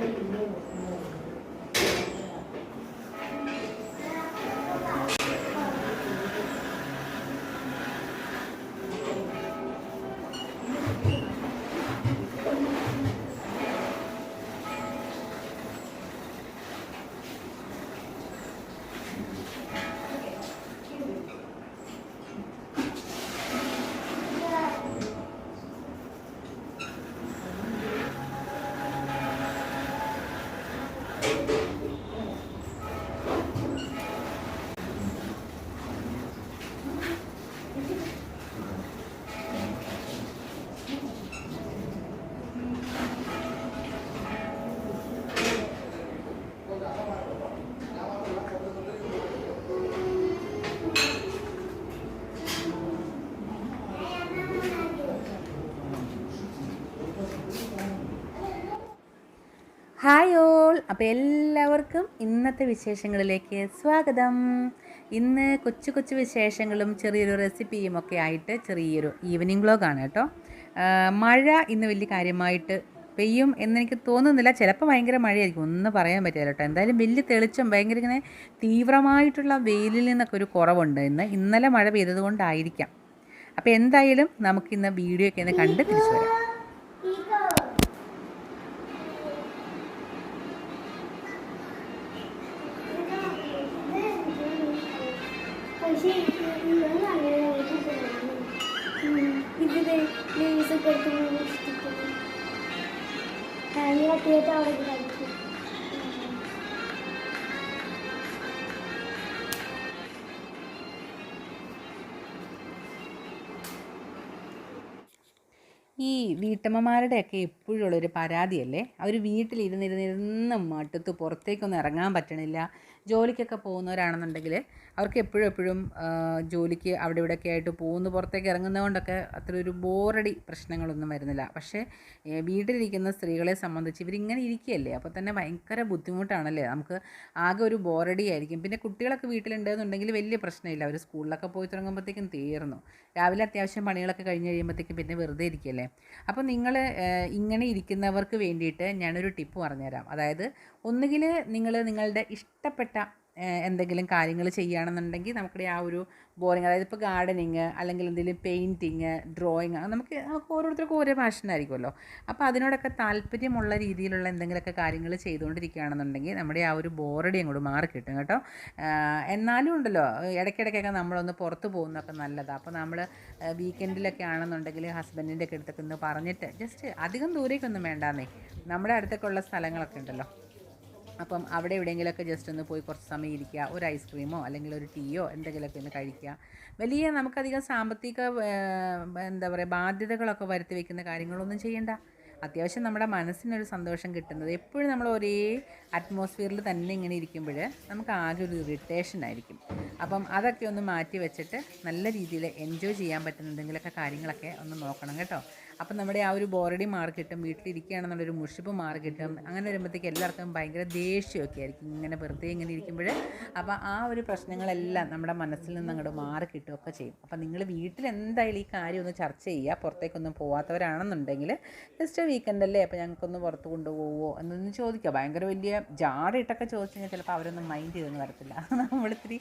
sempre novo, novo. Hi all. അപ്പോൾ എല്ലാവർക്കും ഇന്നത്തെ വിശേഷങ്ങളിലേക്ക് സ്വാഗതം. ഇന്ന് കൊച്ചു കൊച്ചു വിശേഷങ്ങളും ചെറിയൊരു റെസിപ്പിയും ഒക്കെ ആയിട്ട് ചെറിയൊരു ഈവനിങ് ബ്ലോഗാണ് കേട്ടോ. മഴ ഇന്ന് വലിയ കാര്യമായിട്ട് പെയ്യും എന്നെനിക്ക് തോന്നുന്നില്ല. ചിലപ്പോൾ ഭയങ്കര മഴയായിരിക്കും. ഒന്നും പറയാൻ പറ്റില്ല കേട്ടോ. എന്തായാലും വലിയ തെളിച്ചം ഭയങ്കര ഇങ്ങനെ തീവ്രമായിട്ടുള്ള വെയിലിൽ നിന്നൊക്കെ ഒരു കുറവുണ്ട് ഇന്ന്. ഇന്നലെ മഴ പെയ്തത് കൊണ്ടായിരിക്കാം അപ്പോൾ എന്തായാലും നമുക്കിന്ന് വീഡിയോ ഒക്കെ ഒന്ന് കണ്ട് തിരിച്ചു വരാം. ഈ വീട്ടമ്മമാരുടെയൊക്കെ എപ്പോഴും ഉള്ളൊരു പരാതിയല്ലേ? അവർ വീട്ടിലിരുന്നിരുന്നിരുന്ന് മട്ടത്ത് പുറത്തേക്കൊന്നും ഇറങ്ങാൻ പറ്റണില്ല. ജോലിക്കൊക്കെ പോകുന്നവരാണെന്നുണ്ടെങ്കിൽ അവർക്ക് എപ്പോഴും എപ്പോഴും ജോലിക്ക് അവിടെ ഇവിടെയൊക്കെ ആയിട്ട് പോകുന്നു പുറത്തേക്ക് ഇറങ്ങുന്നതുകൊണ്ടൊക്കെ അത്ര ഒരു ബോറടി പ്രശ്നങ്ങളൊന്നും വരുന്നില്ല. പക്ഷേ വീട്ടിലിരിക്കുന്ന സ്ത്രീകളെ സംബന്ധിച്ച് ഇവരിങ്ങനെ ഇരിക്കുകയല്ലേ? അപ്പോൾ തന്നെ ഭയങ്കര ബുദ്ധിമുട്ടാണല്ലേ? നമുക്ക് ആകെ ഒരു ബോറടി ആയിരിക്കും. പിന്നെ കുട്ടികളൊക്കെ വീട്ടിലുണ്ടെന്നുണ്ടെങ്കിൽ വലിയ പ്രശ്നമില്ല. അവർ സ്കൂളിലൊക്കെ പോയി തുടങ്ങുമ്പോഴത്തേക്കും തീർന്നു. രാവിലെ അത്യാവശ്യം പണികളൊക്കെ കഴിഞ്ഞ് കഴിയുമ്പോഴത്തേക്കും പിന്നെ വെറുതെ ഇരിക്കുകയല്ലേ? അപ്പോൾ നിങ്ങൾ ഇങ്ങനെ ഇരിക്കുന്നവർക്ക് വേണ്ടിയിട്ട് ഞാനൊരു ടിപ്പ് പറഞ്ഞുതരാം. അതായത് ഒന്നുകിൽ നിങ്ങൾ നിങ്ങളുടെ ഇഷ്ടപ്പെട്ട ഏഹ്, എന്തെങ്കിലും കാര്യങ്ങൾ ചെയ്യുകയാണെന്നുണ്ടെങ്കിൽ നമുക്കിടെ ആ ഒരു ബോറിങ് അതായത് ഇപ്പോൾ ഗാർഡനിങ് അല്ലെങ്കിൽ എന്തെങ്കിലും പെയിന്റിങ് ഡ്രോയിങ് നമുക്ക് നമുക്ക് ഓരോരുത്തർക്കും ഓരോ പാഷനായിരിക്കുമല്ലോ അപ്പോൾ അതിനോടൊക്കെ താല്പര്യമുള്ള രീതിയിലുള്ള എന്തെങ്കിലുമൊക്കെ കാര്യങ്ങൾ ചെയ്തുകൊണ്ടിരിക്കുകയാണെന്നുണ്ടെങ്കിൽ നമ്മുടെ ആ ഒരു ബോറടി അങ്ങോട്ട് മാറി കിട്ടും കേട്ടോ. എന്നാലും ഉണ്ടല്ലോ ഇടയ്ക്കിടയ്ക്കൊക്കെ നമ്മളൊന്ന് പുറത്ത് പോകുന്നതൊക്കെ നല്ലതാണ് അപ്പോൾ നമ്മൾ വീക്കെൻഡിലൊക്കെ ആണെന്നുണ്ടെങ്കിൽ ഹസ്ബൻഡിന്റെ ഒക്കെ അടുത്തൊക്കെ ഒന്ന് പറഞ്ഞിട്ട് ജസ്റ്റ് അധികം ദൂരേക്കൊന്നും വേണ്ടാന്നേ. നമ്മുടെ അടുത്തൊക്കെ ഉള്ള സ്ഥലങ്ങളൊക്കെ ഉണ്ടല്ലോ. അപ്പം അവിടെ എവിടെയെങ്കിലുമൊക്കെ ജസ്റ്റ് ഒന്ന് പോയി കുറച്ച് സമയം ഇരിക്കുക. ഒരു ഐസ്ക്രീമോ അല്ലെങ്കിൽ ഒരു ടീയോ എന്തെങ്കിലുമൊക്കെ ഒന്ന് കഴിക്കുക. വലിയ നമുക്കധികം സാമ്പത്തിക എന്താ പറയുക ബാധ്യതകളൊക്കെ വരുത്തി വയ്ക്കുന്ന കാര്യങ്ങളൊന്നും ചെയ്യണ്ട. അത്യാവശ്യം നമ്മുടെ മനസ്സിനൊരു സന്തോഷം കിട്ടുന്നത്. എപ്പോഴും നമ്മൾ ഒരേ അറ്റ്മോസ്ഫിയറിൽ തന്നെ ഇങ്ങനെ ഇരിക്കുമ്പോൾ നമുക്ക് ആകെ ഒരു ഇറിറ്റേഷൻ ആയിരിക്കും. അപ്പം അതൊക്കെ ഒന്ന് മാറ്റി വെച്ചിട്ട് നല്ല രീതിയിൽ എൻജോയ് ചെയ്യാൻ പറ്റുന്ന എന്തെങ്കിലുമൊക്കെ കാര്യങ്ങളൊക്കെ ഒന്ന് നോക്കണം കേട്ടോ. അപ്പം നമ്മുടെ ആ ഒരു ബോറടി മാറി കിട്ടും വീട്ടിലിരിക്കുകയാണെന്നുള്ളൊരു മുഷിപ്പ് മാറി കിട്ടും. അങ്ങനെ വരുമ്പോഴത്തേക്ക് എല്ലാവർക്കും ഭയങ്കര ദേഷ്യമൊക്കെ ആയിരിക്കും ഇങ്ങനെ വെറുതെ ഇങ്ങനെ ഇരിക്കുമ്പോൾ അപ്പോൾ ആ ഒരു പ്രശ്നങ്ങളെല്ലാം നമ്മുടെ മനസ്സിൽ നിന്ന് അങ്ങോട്ട് മാറി കിട്ടുകയൊക്കെ ചെയ്യും. അപ്പം നിങ്ങൾ വീട്ടിൽ എന്തായാലും ഈ കാര്യം ഒന്ന് ചർച്ച ചെയ്യുക. പുറത്തേക്കൊന്നും പോകാത്തവരാണെന്നുണ്ടെങ്കിൽ ജസ്റ്റ് വീക്കെൻഡല്ലേ അപ്പോൾ ഞങ്ങൾക്കൊന്ന് പുറത്ത് കൊണ്ടുപോകുമോ എന്നൊന്ന് ചോദിക്കുക. ഭയങ്കര വലിയ ജാടയിട്ടൊക്കെ ചോദിച്ചു കഴിഞ്ഞാൽ ചിലപ്പോൾ അവരൊന്നും മൈൻഡ് ചെയ്തൊന്നും വരത്തില്ല. നമ്മളിത്തിരി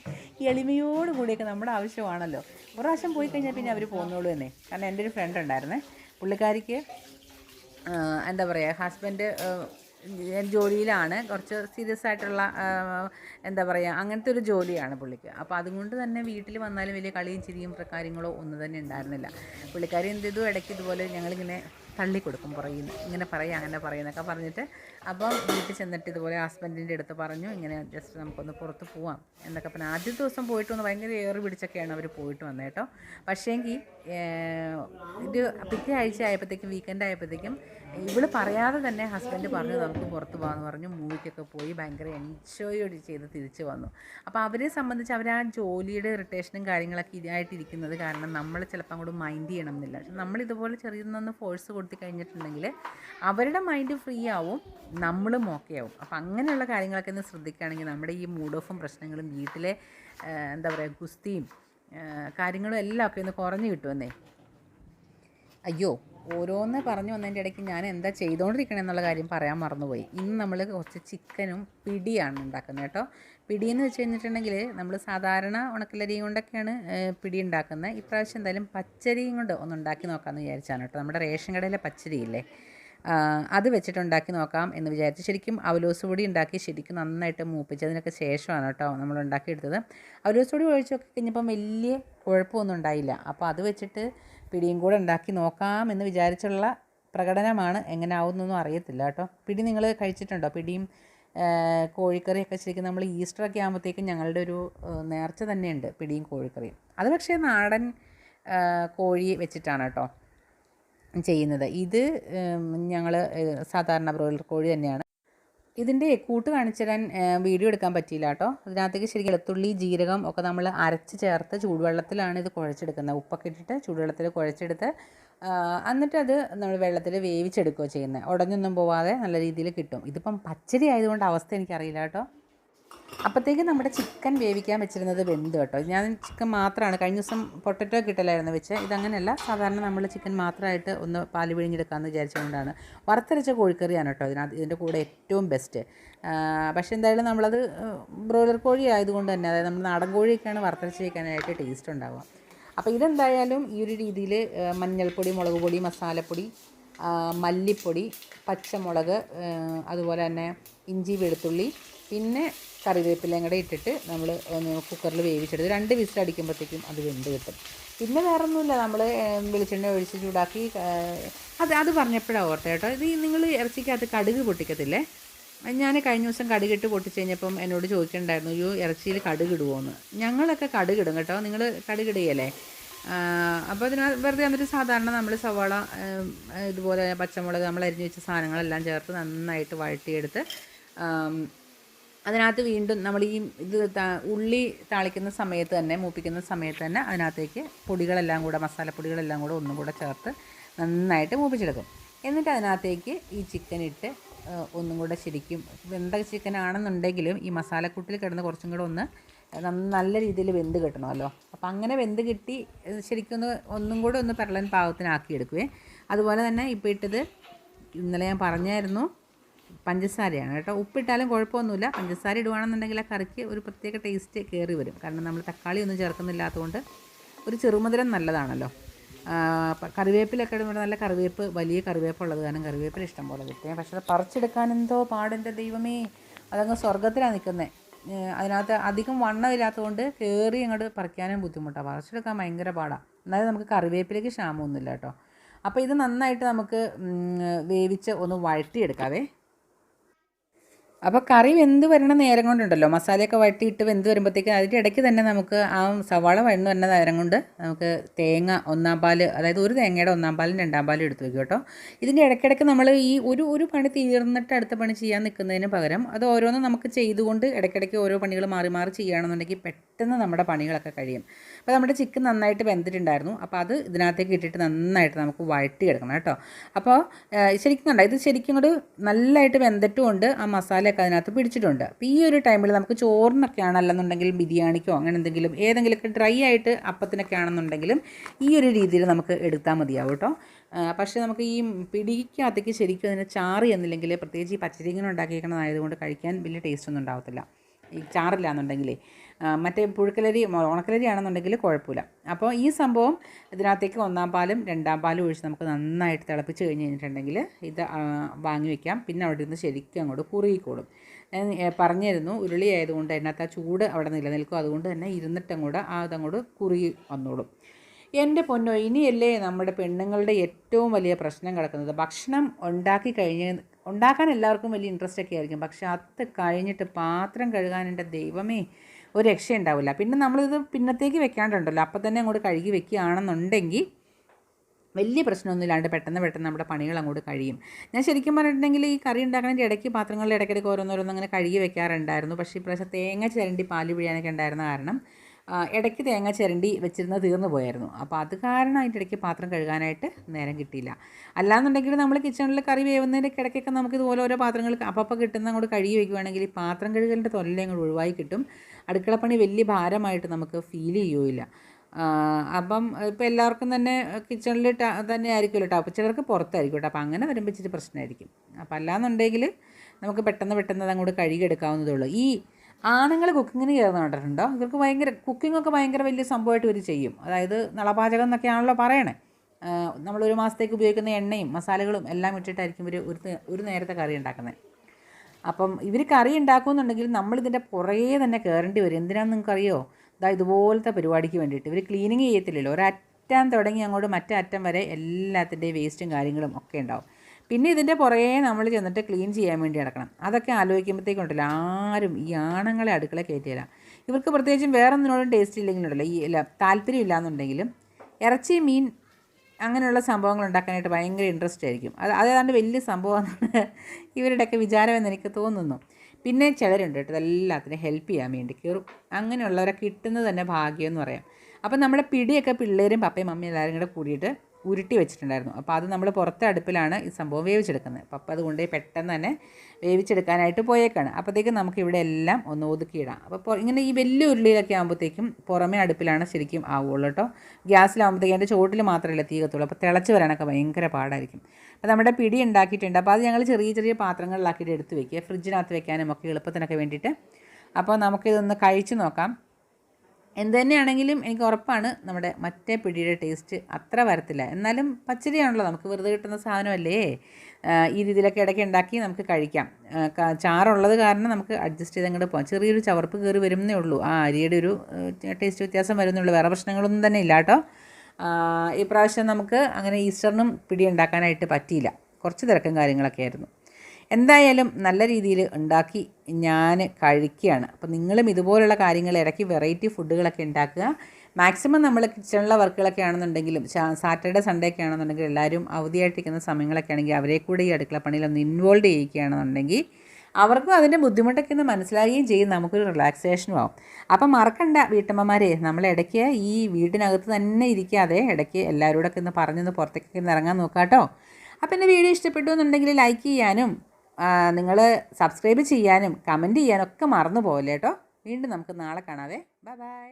എളിമയോട് കൂടിയൊക്കെ നമ്മുടെ ആവശ്യമാണല്ലോ. ഒരു പ്രാവശ്യം പോയി കഴിഞ്ഞാൽ പിന്നെ അവർ പോകുന്നുള്ളൂ തന്നെ കാരണം എന്റെ ഒരു ഫ്രണ്ട് ഉണ്ടായിരുന്നേ. പുള്ളിക്കാരിക്ക് എന്താ പറയുക ഹസ്ബൻഡ് ജോലിയിലാണ്. കുറച്ച് സീരിയസ് ആയിട്ടുള്ള എന്താ പറയുക അങ്ങനത്തെ ഒരു ജോലിയാണ് പുള്ളിക്ക്. അപ്പോൾ അതുകൊണ്ട് തന്നെ വീട്ടിൽ വന്നാലും വലിയ കളിയും ചിരിയും കാര്യങ്ങളോ ഒന്നും തന്നെ ഉണ്ടായിരുന്നില്ല. പുള്ളിക്കാരി എന്ത് ചെയ്തു? ഇടയ്ക്ക് ഇതുപോലെ ഞങ്ങളിങ്ങനെ തള്ളിക്കൊടുക്കും പറയുന്നു ഇങ്ങനെ പറയുക അങ്ങനെ പറയുന്നൊക്കെ പറഞ്ഞിട്ട് അപ്പം വീട്ടിൽ ചെന്നിട്ട് ഇതുപോലെ ഹസ്ബൻഡിന്റെ അടുത്ത് പറഞ്ഞു ഇങ്ങനെ ജസ്റ്റ് നമുക്കൊന്ന് പുറത്ത് പോവാം എന്നൊക്കെ പറഞ്ഞാൽ ആദ്യത്തെ ദിവസം പോയിട്ട് വന്ന് ഭയങ്കര ഏറി പിടിച്ചൊക്കെയാണ് അവർ പോയിട്ട് വന്നത് കേട്ടോ. പക്ഷേങ്കിൽ ഇത് പിറ്റേ ആഴ്ച ആയപ്പോഴത്തേക്കും വീക്കെൻഡ് ആയപ്പോഴത്തേക്കും ഇവൾ പറയാതെ തന്നെ ഹസ്ബൻഡ് പറഞ്ഞു നമുക്ക് പുറത്ത് പോകാമെന്ന് പറഞ്ഞു മൂവിക്കൊക്കെ പോയി ഭയങ്കര എൻജോയ് ചെയ്ത് തിരിച്ചു വന്നു. അപ്പോൾ അവരെ സംബന്ധിച്ച് അവർ ആ ജോലിയുടെ ഇറിറ്റേഷനും കാര്യങ്ങളൊക്കെ ഇതായിട്ടിരിക്കുന്നത് കാരണം നമ്മൾ ചിലപ്പോൾ അങ്ങോട്ട് മൈൻഡ് ചെയ്യണം എന്നില്ല ഇതുപോലെ ചെറിയൊന്നൊന്ന് ഫോഴ്സ് കൊടുത്തു കഴിഞ്ഞിട്ടുണ്ടെങ്കിൽ അവരുടെ മൈൻഡ് ഫ്രീ ആവും നമ്മളും ഓക്കെ ആവും. അപ്പോൾ അങ്ങനെയുള്ള കാര്യങ്ങളൊക്കെ ഒന്ന് ശ്രദ്ധിക്കുകയാണെങ്കിൽ നമ്മുടെ ഈ മൂഡ് ഓഫും പ്രശ്നങ്ങളും വീട്ടിലെ എന്താ പറയുക ഗുസ്തിയും കാര്യങ്ങളും എല്ലാം ഒക്കെ ഒന്ന് കുറഞ്ഞു കിട്ടുമെന്നേ അയ്യോ ഓരോന്ന് പറഞ്ഞു വന്നതിന്റെ ഇടയ്ക്ക് ഞാൻ എന്താ ചെയ്തുകൊണ്ടിരിക്കണേ എന്നുള്ള കാര്യം പറയാൻ മറന്നുപോയി. ഇന്ന് നമ്മൾ കുറച്ച് ചിക്കനും പിടിയാണ് ഉണ്ടാക്കുന്നത് കേട്ടോ. പിടിയെന്ന് വെച്ച് കഴിഞ്ഞിട്ടുണ്ടെങ്കിൽ നമ്മൾ സാധാരണ ഉണക്കലരിയും കൊണ്ടൊക്കെയാണ് പിടി ഉണ്ടാക്കുന്നത്. ഇപ്രാവശ്യം എന്തായാലും പച്ചരിയും കൊണ്ട് ഒന്ന് ഉണ്ടാക്കി നോക്കാമെന്ന് വിചാരിച്ചാണ് കേട്ടോ. നമ്മുടെ റേഷൻ കടയിലെ പച്ചരിയില്ലേ? അത് വെച്ചിട്ടുണ്ടാക്കി നോക്കാം എന്ന് വിചാരിച്ചു ശരിക്കും അവലോസ് പൊടി ഉണ്ടാക്കി ശരിക്കും നന്നായിട്ട് മൂപ്പിച്ചതിനൊക്കെ ശേഷമാണ് കേട്ടോ നമ്മൾ ഉണ്ടാക്കിയെടുത്തത്. അവലോസ് പൊടി ഒഴിച്ച് നോക്കി കഴിഞ്ഞപ്പം വലിയ കുഴപ്പമൊന്നും ഉണ്ടായില്ല. അപ്പോൾ അത് വെച്ചിട്ട് പിടിയും കൂടെ ഉണ്ടാക്കി നോക്കാം എന്ന് വിചാരിച്ചുള്ള പ്രകടനമാണ് എങ്ങനെ ആവുന്നൊന്നും അറിയത്തില്ല കേട്ടോ. പിടി നിങ്ങൾ കഴിച്ചിട്ടുണ്ടോ? പിടിയും കോഴിക്കറിയൊക്കെ ശരിക്കും നമ്മൾ ഈസ്റ്റർ ഒക്കെ ആകുമ്പോഴത്തേക്കും ഞങ്ങളുടെ ഒരു നേർച്ച തന്നെയുണ്ട് പിടിയും കോഴിക്കറിയും. അത് പക്ഷേ നാടൻ കോഴി വെച്ചിട്ടാണ് കേട്ടോ. ചെയ്യുന്നത്. ഇത് ഞങ്ങൾ സാധാരണ ബ്രോയിലർ കോഴി തന്നെയാണ്. ഇതിന്റെ കൂട്ട് കാണിച്ചു തരാൻ വീഡിയോ എടുക്കാൻ പറ്റിയില്ല കേട്ടോ. അതിനകത്തേക്ക് ശരിക്കും വെളുത്തുള്ളി ജീരകം ഒക്കെ നമ്മൾ അരച്ച് ചേർത്ത് ചൂടുവെള്ളത്തിലാണ് ഇത് കുഴച്ചെടുക്കുന്നത്. ഉപ്പൊക്കെ ഇട്ടിട്ട് ചൂടുവെള്ളത്തിൽ കുഴച്ചെടുത്ത് എന്നിട്ട് അത് നമ്മൾ വെള്ളത്തിൽ വേവിച്ചെടുക്കുകയോ ചെയ്യുന്നത്. ഉടഞ്ഞൊന്നും പോവാതെ നല്ല രീതിയിൽ കിട്ടും. ഇതിപ്പം പച്ചരി ആയതുകൊണ്ട് അവസ്ഥ എനിക്കറിയില്ല കേട്ടോ. അപ്പോഴത്തേക്ക് നമ്മുടെ ചിക്കൻ വേവിക്കാൻ വെച്ചിരുന്നത് വെന്ത് കേട്ടോ. ഞാൻ ചിക്കൻ മാത്രമാണ് കഴിഞ്ഞ ദിവസം പൊട്ടറ്റോ കിട്ടലായിരുന്നു വെച്ച്. ഇതങ്ങനെയല്ല. സാധാരണ നമ്മൾ ചിക്കൻ മാത്രമായിട്ട് ഒന്ന് പാൽ പിഴിഞ്ഞെടുക്കാമെന്ന് വിചാരിച്ചുകൊണ്ടാണ് വറുത്തരച്ച കോഴിക്കറിയാണ് കേട്ടോ ഇതിനകത്ത് ഇതിന്റെ കൂടെ ഏറ്റവും ബെസ്റ്റ് പക്ഷേ എന്തായാലും നമ്മളത് ബ്രോയിലർ കോഴി ആയതുകൊണ്ട് തന്നെ അതായത് നമ്മൾ നാടൻ കോഴിയൊക്കെയാണ് വറുത്തരച്ച് വയ്ക്കാനായിട്ട് ടേസ്റ്റ് ഉണ്ടാവുക. അപ്പോൾ ഇതെന്തായാലും ഈ ഒരു രീതിയിൽ മഞ്ഞൾപ്പൊടി മുളക് പൊടി മസാലപ്പൊടി മല്ലിപ്പൊടി പച്ചമുളക് അതുപോലെ തന്നെ ഇഞ്ചി വെളുത്തുള്ളി പിന്നെ കറിവേപ്പിലയും കൂടെ ഇട്ടിട്ട് നമ്മൾ കുക്കറിൽ വേവിച്ചെടുത്ത് രണ്ട് വിസിൽ അടിക്കുമ്പോഴത്തേക്കും അത് വെന്ത് കിട്ടും. പിന്നെ വേറെ ഒന്നുമില്ല നമ്മൾ വെളിച്ചെണ്ണ ഒഴിച്ച് ചൂടാക്കി അത് അത് പറഞ്ഞപ്പോഴാണ് ഓർത്ത കേട്ടോ. ഇത് നിങ്ങൾ ഇറച്ചിക്കകത്ത് കടുക് പൊട്ടിക്കത്തില്ലേ? ഞാൻ കഴിഞ്ഞ ദിവസം കടുകിട്ട് പൊട്ടിച്ച് കഴിഞ്ഞപ്പം എന്നോട് ചോദിക്കണ്ടായിരുന്നു അയ്യോ ഇറച്ചിയിൽ കടുക് ഇടുമോയെന്ന് ഞങ്ങളൊക്കെ കടുകിടും കേട്ടോ. നിങ്ങൾ കടുക് ഇടുകയല്ലേ അപ്പോൾ അതിന് വെറുതെ എന്നിട്ട് സാധാരണ നമ്മൾ സവാള ഇതുപോലെ പച്ചമുളക് നമ്മൾ അരിഞ്ഞു വെച്ച സാധനങ്ങളെല്ലാം ചേർത്ത് നന്നായിട്ട് വഴട്ടിയെടുത്ത് അതിനകത്ത് വീണ്ടും നമ്മൾ ഈ ഇത് ഉള്ളി താളിക്കുന്ന സമയത്ത് തന്നെ മൂപ്പിക്കുന്ന സമയത്ത് തന്നെ അതിനകത്തേക്ക് പൊടികളെല്ലാം കൂടെ മസാലപ്പൊടികളെല്ലാം കൂടെ ഒന്നും കൂടെ ചേർത്ത് നന്നായിട്ട് മൂപ്പിച്ചെടുക്കും. എന്നിട്ട് അതിനകത്തേക്ക് ഈ ചിക്കൻ ഇട്ട് ഒന്നും കൂടെ ശരിക്കും വെന്ത ചിക്കൻ ആണെന്നുണ്ടെങ്കിലും ഈ മസാലക്കൂട്ടിൽ കിടന്ന് കുറച്ചും കൂടെ ഒന്ന് നല്ല രീതിയിൽ വെന്ത് കിട്ടണമല്ലോ. അപ്പം അങ്ങനെ വെന്ത് കിട്ടി ശരിക്കും ഒന്ന് ഒന്നും കൂടെ ഒന്ന് പെരളൻ പാകത്തിനാക്കി എടുക്കുവേ അതുപോലെ തന്നെ ഇപ്പോൾ ഇട്ടത് ഇന്നലെ ഞാൻ പറഞ്ഞായിരുന്നു പഞ്ചസാരയാണ് കേട്ടോ. ഉപ്പിട്ടാലും കുഴപ്പമൊന്നുമില്ല. പഞ്ചസാര ഇടുവാണെന്നുണ്ടെങ്കിൽ ആ കറിക്ക് ഒരു പ്രത്യേക ടേസ്റ്റ് കയറി വരും. കാരണം നമ്മൾ തക്കാളി ഒന്നും ചേർക്കുന്നില്ലാത്തതുകൊണ്ട് ഒരു ചെറുമധുരം നല്ലതാണല്ലോ. കറിവേപ്പിലൊക്കെ ഇടുമ്പോൾ നല്ല കറിവേപ്പ് വലിയ കറിവേപ്പ് ഉള്ളത് കാരണം കറിവേപ്പില ഇഷ്ടം പോലെ കിട്ടുക പക്ഷെ അത് പറിച്ചെടുക്കാൻ എന്തോ പാടിന്റെ ദൈവമേ. അതങ്ങ് സ്വർഗത്തിലാണ് നിൽക്കുന്നത് അതിനകത്ത് അധികം വണ്ണമില്ലാത്തതുകൊണ്ട് കയറി അങ്ങോട്ട് പറിക്കാനും ബുദ്ധിമുട്ടാണ് പറിച്ചെടുക്കാൻ ഭയങ്കര പാടാണ് എന്നാലും നമുക്ക് കറിവേപ്പിലേക്ക് ക്ഷാമമൊന്നുമില്ല കേട്ടോ. അപ്പോൾ ഇത് നന്നായിട്ട് നമുക്ക് വേവിച്ച് ഒന്ന് വഴറ്റിയെടുക്കാവേ. അപ്പോൾ കറി വെന്ത് വരണ നേരം കൊണ്ടുണ്ടല്ലോ. മസാലയൊക്കെ വഴറ്റിയിട്ട് വെന്ത് വരുമ്പോഴത്തേക്ക് അതിന്റെ ഇടയ്ക്ക് തന്നെ നമുക്ക് ആ സവാള വഴന്ന് വരുന്ന നേരം കൊണ്ട് നമുക്ക് തേങ്ങ ഒന്നാം പാൽ അതായത് ഒരു തേങ്ങയുടെ ഒന്നാം പാലും രണ്ടാം പാലും എടുത്ത് വയ്ക്കും കേട്ടോ. ഇതിന്റെ ഇടയ്ക്കിടയ്ക്ക് നമ്മൾ ഈ ഒരു ഒരു പണി തീർന്നിട്ട് അടുത്ത പണി ചെയ്യാൻ നിൽക്കുന്നതിന് പകരം അത് ഓരോന്നും നമുക്ക് ചെയ്തുകൊണ്ട് ഇടയ്ക്കിടയ്ക്ക് ഓരോ പണികൾ മാറി മാറി ചെയ്യുകയാണെന്നുണ്ടെങ്കിൽ പെട്ടെന്ന് നമ്മുടെ പണികളൊക്കെ കഴിയും. അപ്പോൾ നമ്മുടെ ചിക്കൻ നന്നായിട്ട് വെന്തിട്ടുണ്ടായിരുന്നു. അപ്പോൾ അത് ഇതിനകത്തേക്ക് ഇട്ടിട്ട് നന്നായിട്ട് നമുക്ക് വഴറ്റിയെടുക്കണം കേട്ടോ. അപ്പോൾ ശരിക്കും കണ്ടോ ഇത് ശരിക്കും കൂടി നല്ലതായിട്ട് വെന്തിട്ടുമുണ്ട് ആ മസാലയൊക്കെ അതിനകത്ത് പിടിച്ചിട്ടുണ്ട്. അപ്പോൾ ഈ ഒരു ടൈമിൽ നമുക്ക് ചോറിനൊക്കെ ആണല്ലെന്നുണ്ടെങ്കിൽ ബിരിയാണിക്കോ അങ്ങനെ എന്തെങ്കിലും ഏതെങ്കിലുമൊക്കെ ഡ്രൈ ആയിട്ട് അപ്പത്തിനൊക്കെ ആണെന്നുണ്ടെങ്കിലും ഈ ഒരു രീതിയിൽ നമുക്ക് എടുത്താൽ മതിയാവും കേട്ടോ പക്ഷേ നമുക്ക് ഈ പിടിക്കകത്തേക്ക് ശരിക്കും അതിന് ചാറ് എന്നില്ലെങ്കിൽ പ്രത്യേകിച്ച് ഈ പച്ചരിങ്ങനെ ഉണ്ടാക്കിയേക്കണതായതുകൊണ്ട് കഴിക്കാൻ വലിയ ടേസ്റ്റ് ഒന്നും ഉണ്ടാവത്തില്ല. ഈ ചാറില്ല എന്നുണ്ടെങ്കിലേ ആ, മറ്റേ പുഴുക്കലരി ഉണക്കലരി ആണെന്നുണ്ടെങ്കിൽ കുഴപ്പമില്ല. അപ്പോൾ ഈ സംഭവം ഇതിനകത്തേക്ക് ഒന്നാം പാലും രണ്ടാം പാലും ഒഴിച്ച് നമുക്ക് നന്നായിട്ട് തിളപ്പിച്ച് കഴിഞ്ഞ് കഴിഞ്ഞിട്ടുണ്ടെങ്കിൽ ഇത് വാങ്ങി വയ്ക്കാം പിന്നെ അവിടെ ഇരുന്ന് ശരിക്കും അങ്ങോട്ട് കുറുകിക്കോളും. ഞാൻ പറഞ്ഞിരുന്നു ഉരുളി ആയതുകൊണ്ട് അതിനകത്ത് ആ ചൂട് അവിടെ നിലനിൽക്കും. അതുകൊണ്ട് തന്നെ ഇരുന്നിട്ടങ്ങോട്ട് ആ ഇതങ്ങോട്ട് കുറുകി വന്നോളും. എന്റെ പൊന്നോ ഇനിയല്ലേ നമ്മുടെ പെണ്ണുങ്ങളുടെ ഏറ്റവും വലിയ പ്രശ്നം കിടക്കുന്നത്? ഭക്ഷണം ഉണ്ടാക്കി കഴിഞ്ഞ് ഉണ്ടാക്കാൻ എല്ലാവർക്കും വലിയ ഇൻട്രസ്റ്റ് ഒക്കെ ആയിരിക്കും. പക്ഷേ അത് കഴിഞ്ഞിട്ട് പാത്രം കഴുകാൻ എന്റെ ദൈവമേ ഒരു രക്ഷയുണ്ടാവില്ല പിന്നെ നമ്മളിത് പിന്നത്തേക്ക് വെക്കാണ്ടുണ്ടല്ലോ. അപ്പം തന്നെ അങ്ങോട്ട് കഴുകി വെക്കുകയാണെന്നുണ്ടെങ്കിൽ വലിയ പ്രശ്നമൊന്നുമില്ലാണ്ട് പെട്ടെന്ന് പെട്ടെന്ന് നമ്മുടെ പണികൾ അങ്ങോട്ട് കഴിയും. ഞാൻ ശരിക്കും പറഞ്ഞിട്ടുണ്ടെങ്കിൽ ഈ കറി ഉണ്ടാക്കുന്നതിന്റെ ഇടയ്ക്ക് പാത്രങ്ങളിൽ ഇടയ്ക്കിടയ്ക്ക് ഓരോന്നോരോന്ന് അങ്ങനെ കഴുകി വെക്കാറുണ്ടായിരുന്നു. പക്ഷേ ഇപ്രാവശ്യം തേങ്ങ ചിരണ്ടി പാൽ പിഴിയാനൊക്കെ ഉണ്ടായിരുന്ന കാരണം ഇടയ്ക്ക് തേങ്ങ ചിരണ്ടി വെച്ചിരുന്ന തീർന്നു പോയായിരുന്നു. അപ്പോൾ അത് കാരണം അതിന്റെ ഇടയ്ക്ക് പാത്രം കഴുകാനായിട്ട് നേരം കിട്ടിയില്ല. അല്ലാന്നുണ്ടെങ്കിൽ നമ്മൾ കിച്ചണിൽ കറി വേവുന്നതിന്റെ ഇടയ്ക്കൊക്കെ നമുക്ക് ഇതുപോലെ ഓരോ പാത്രങ്ങൾ അപ്പം കിട്ടുന്ന അങ്ങോട്ട് കഴുകി വയ്ക്കുവാണെങ്കിൽ ഈ പാത്രം കഴുകലിന്റെ തൊല്ല അങ്ങോട്ട് ഒഴിവായി കിട്ടും. അടുക്കളപ്പണി വലിയ ഭാരമായിട്ട് നമുക്ക് ഫീൽ ചെയ്യൂല അപ്പം ഇപ്പം എല്ലാവർക്കും തന്നെ കിച്ചണിൽ തന്നെ ആയിരിക്കുമല്ലോ കേട്ടോ അപ്പോൾ ചിലർക്ക് പുറത്തായിരിക്കും കേട്ടോ അപ്പോൾ അങ്ങനെ വരുമ്പോൾ ഇച്ചിരി പ്രശ്നമായിരിക്കും. അപ്പം അല്ലാന്നുണ്ടെങ്കിൽ നമുക്ക് പെട്ടെന്ന് പെട്ടെന്ന് അതങ്ങോട്ട് കഴുകിയെടുക്കാവുന്നതേ ഉള്ളൂ. ഈ ആണുങ്ങൾ കുക്കിങ്ങിന് കയറുന്ന കണ്ടിട്ടുണ്ടോ? ഇവർക്ക് ഭയങ്കര കുക്കിങ്ങൊക്കെ ഭയങ്കര വലിയ സംഭവമായിട്ട് ഇവർ ചെയ്യും. അതായത് നളപാചകം എന്നൊക്കെയാണല്ലോ പറയണേ. നമ്മളൊരു മാസത്തേക്ക് ഉപയോഗിക്കുന്ന എണ്ണയും മസാലകളും എല്ലാം ഇട്ടിട്ടായിരിക്കും ഇവർ ഒരു ഒരു നേരത്തെ കറി ഉണ്ടാക്കുന്നത് അപ്പം ഇവർ കറി ഉണ്ടാക്കുമെന്നുണ്ടെങ്കിൽ നമ്മളിതിന്റെ പുറകെ തന്നെ കയറേണ്ടി വരും. എന്തിനാണെന്ന് നിങ്ങൾക്കറിയോ? ഇതാ ഇതുപോലത്തെ പരിപാടിക്ക് വേണ്ടിയിട്ട്. ഇവർ ക്ലീനിങ് ചെയ്യത്തില്ലല്ലോ. ഒരറ്റം തുടങ്ങി അങ്ങോട്ട് മറ്റേ അറ്റം വരെ എല്ലാത്തിന്റെയും വേസ്റ്റും കാര്യങ്ങളും ഒക്കെ ഉണ്ടാവും. പിന്നെ ഇതിന്റെ പുറകെ നമ്മൾ ചെന്നിട്ട് ക്ലീൻ ചെയ്യാൻ വേണ്ടി അടക്കണം അതൊക്കെ ആലോചിക്കുമ്പോഴത്തേക്കുണ്ടല്ലോ ആരും ഈ ആണുങ്ങളെ അടുക്കള കയറ്റിയില്ല ഇവർക്ക് പ്രത്യേകിച്ചും വേറെ ഒന്നിനോടും ടേസ്റ്റ് ഇല്ലെങ്കിലുണ്ടല്ലോ ഈ ഇല്ല താല്പര്യം ഇല്ലാന്നുണ്ടെങ്കിലും ഇറച്ചി മീൻ അങ്ങനെയുള്ള സംഭവങ്ങൾ ഉണ്ടാക്കാനായിട്ട് ഭയങ്കര ഇൻട്രസ്റ്റ് ആയിരിക്കും. അത് അതേതാണ്ട് വലിയ സംഭവമാണ് ഇവരുടെയൊക്കെ വിചാരമെന്ന് എനിക്ക് തോന്നുന്നു. പിന്നെ ചിലരുണ്ട് കേട്ടോ ഇതെല്ലാത്തിനും ഹെൽപ്പ് ചെയ്യാൻ വേണ്ടി കയറും. അങ്ങനെയുള്ളവരെ കിട്ടുന്നത് തന്നെ ഭാഗ്യം എന്ന് പറയാം. അപ്പം നമ്മുടെ പിടിയൊക്കെ പിള്ളേരും പപ്പയും മമ്മിയും എല്ലാവരും കൂടെ കൂടിയിട്ട് ഉരുട്ടി വെച്ചിട്ടുണ്ടായിരുന്നു. അപ്പോൾ അത് നമ്മൾ പുറത്തെ അടുപ്പിലാണ് ഈ സംഭവം വേവിച്ചെടുക്കുന്നത്. അപ്പോൾ അപ്പം അതുകൊണ്ട് പെട്ടെന്ന് തന്നെ വേവിച്ചെടുക്കാനായിട്ട് പോയേക്കാണ്. അപ്പോഴത്തേക്കും നമുക്ക് ഇവിടെ എല്ലാം ഒന്ന് ഒതുക്കിയിടാം അപ്പോൾ ഇങ്ങനെ ഈ വലിയ ഉരുളിയിലൊക്കെ ആകുമ്പോഴത്തേക്കും പുറമേ അടുപ്പിലാണ് ശരിക്കും ആവുള്ളൂ കേട്ടോ. ഗ്യാസിലാകുമ്പോഴത്തേക്കും അതിന്റെ ചോട്ടിൽ മാത്രമല്ല തീ അപ്പോൾ തിളച്ച് വരാനൊക്കെ ഭയങ്കര പാടായിരിക്കും. അപ്പോൾ നമ്മുടെ പിടി ഉണ്ടാക്കിയിട്ടുണ്ട്. അപ്പോൾ അത് ഞങ്ങൾ ചെറിയ ചെറിയ പാത്രങ്ങളിലാക്കിയിട്ട് എടുത്ത് വെക്കുക. ഫ്രിഡ്ജിനകത്ത് വെക്കാനും ഒക്കെ എളുപ്പത്തിനൊക്കെ വേണ്ടിയിട്ട്. അപ്പോൾ നമുക്കിതൊന്ന് കഴിച്ച് നോക്കാം. എന്ത് തന്നെയാണെങ്കിലും എനിക്ക് ഉറപ്പാണ് നമ്മുടെ മറ്റേ പിടിയുടെ ടേസ്റ്റ് അത്ര വരത്തില്ല. എന്നാലും പച്ചരിയാണല്ലോ നമുക്ക് വെറുതെ കിട്ടുന്ന സാധനമല്ലേ? ഈ രീതിയിലൊക്കെ ഇടയ്ക്ക് ഉണ്ടാക്കി നമുക്ക് കഴിക്കാം. ചാറുള്ളത് കാരണം നമുക്ക് അഡ്ജസ്റ്റ് ചെയ്ത് അങ്ങോട്ട് പോകാം ചെറിയൊരു ചവർപ്പ് കയറി വരുന്നേ ഉള്ളൂ. ആ അരിയുടെ ഒരു ടേസ്റ്റ് വ്യത്യാസം വരുന്നുള്ളൂ. വേറെ പ്രശ്നങ്ങളൊന്നും തന്നെ ഇല്ല കേട്ടോ. ഇപ്രാവശ്യം നമുക്ക് അങ്ങനെ ഈസ്റ്ററിനും പിടി ഉണ്ടാക്കാനായിട്ട് പറ്റിയില്ല. കുറച്ച് തിരക്കും കാര്യങ്ങളൊക്കെ ആയിരുന്നു. എന്തായാലും നല്ല രീതിയിൽ ഉണ്ടാക്കി ഞാൻ കഴിക്കുകയാണ്. അപ്പോൾ നിങ്ങളും ഇതുപോലുള്ള കാര്യങ്ങൾ ഇടയ്ക്ക് വെറൈറ്റി ഫുഡുകളൊക്കെ ഉണ്ടാക്കുക. മാക്സിമം നമ്മൾ കിച്ചണിലെ വർക്കുകളൊക്കെ ആണെന്നുണ്ടെങ്കിലും സാറ്റർഡേ സൺഡേ ഒക്കെ ആണെന്നുണ്ടെങ്കിൽ എല്ലാവരും അവധിയായിട്ടിരിക്കുന്ന സമയങ്ങളൊക്കെ ആണെങ്കിൽ അവരെ കൂടെ ഈ അടുക്കള പണിയിലൊന്ന് ഇൻവോൾവ് ചെയ്യിക്കുകയാണെന്നുണ്ടെങ്കിൽ അവർക്കും അതിന്റെ ബുദ്ധിമുട്ടൊക്കെ ഒന്ന് മനസ്സിലാകുകയും ചെയ്യും. നമുക്കൊരു റിലാക്സേഷനും ആവും. അപ്പം മറക്കണ്ട വീട്ടമ്മമാരെ നമ്മൾ ഇടയ്ക്ക് ഈ വീടിനകത്ത് തന്നെ ഇരിക്കാതെ ഇടയ്ക്ക് എല്ലാവരോടൊക്കെ ഒന്ന് പറഞ്ഞൊന്ന് പുറത്തേക്കൊക്കെ ഒന്ന് ഇറങ്ങാൻ നോക്കാം കേട്ടോ അപ്പം എന്റെ വീഡിയോ ഇഷ്ടപ്പെട്ടു എന്നുണ്ടെങ്കിൽ ലൈക്ക് ചെയ്യാനും നിങ്ങൾ സബ്സ്ക്രൈബ് ചെയ്യാനും കമന്റ് ചെയ്യാനും ഒക്കെ മറന്നു പോകല്ലേ കേട്ടോ വീണ്ടും നമുക്ക് നാളെ കാണാവേ. Bye bye.